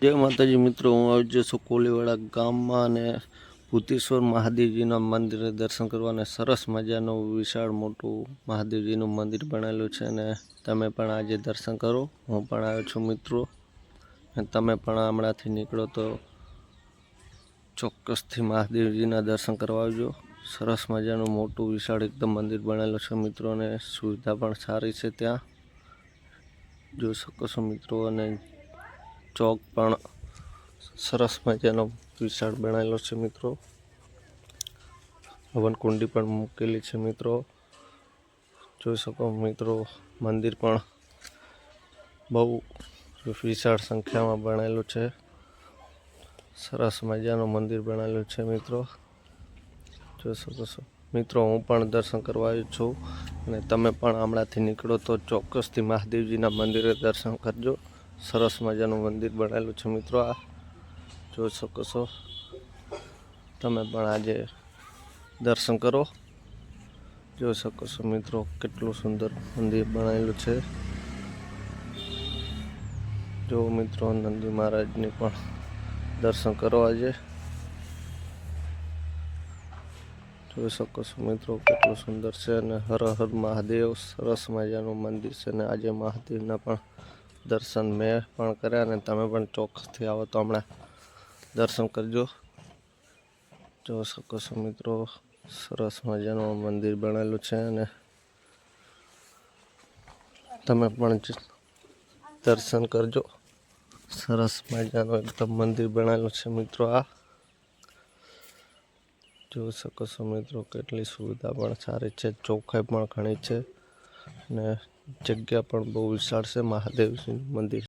જય માતાજી મિત્રો, હું આવી જઈશ છું કોલીવાડા ગામમાં અને ભૂતેશ્વર મહાદેવજીના મંદિરે દર્શન કરવા અને સરસ મજાનું વિશાળ મોટું મહાદેવજીનું મંદિર બનેલું છે અને તમે પણ આજે દર્શન કરો. હું પણ આવ્યો છું મિત્રો. અને તમે પણ હમણાંથી નીકળો તો ચોક્કસથી મહાદેવજીના દર્શન કરવા આવજો. સરસ મજાનું મોટું વિશાળ એકદમ મંદિર બનેલું છે મિત્રો અને સુવિધા પણ સારી છે ત્યાં. જોઈ શકો છો મિત્રો અને ચોક પણ સરસ મજાનો વિશાળ બનાવેલો છે મિત્રો. હવનકુંડી પણ મૂકેલી છે મિત્રો. જોઈ શકો મિત્રો, મંદિર પણ બહુ વિશાળ સંખ્યામાં બનાવેલું છે. સરસ મજાનું મંદિર બનાવેલું છે મિત્રો. જોઈ શકો છો. મિત્રો, હું પણ દર્શન કરવા આવ્યો છું. અને તમે પણ હમણાંથી નીકળો તો ચોક્કસથી મહાદેવજીના મંદિરે દર્શન કરજો. સરસ મજાનું મંદિર બનાવેલું છે મિત્રો આ. જોઈ શકો છો. તમે પણ આજે દર્શન કરો. જોઈ શકો છો મિત્રો કેટલું સુંદર મંદિર બનાવેલું છે. જો મિત્રો નંદી મહારાજની પણ દર્શન કરો આજે. જોઈ શકો છો મિત્રો કેટલું સુંદર છે અને હર હર મહાદેવ સરસ મજાનું મંદિર છે અને આજે મહાદેવના પણ દર્શન મેં પણ કર્યા અને તમે પણ ચોક્કસથી આવો તો હમણાં દર્શન કરજો. જોઈ શકો છો મિત્રો, સરસ મજાનું મંદિર બનેલું છે અને તમે પણ દર્શન કરજો. સરસ મજાનું એકદમ મંદિર બનાવેલું છે મિત્રો આ. જોઈ શકો છો મિત્રો, કેટલી સુવિધા પણ સારી છે, ચોખ્ખાઈ પણ ઘણી છે અને જગ્યા પણ બહુ વિશાળ છે મહાદેવજીનું મંદિર.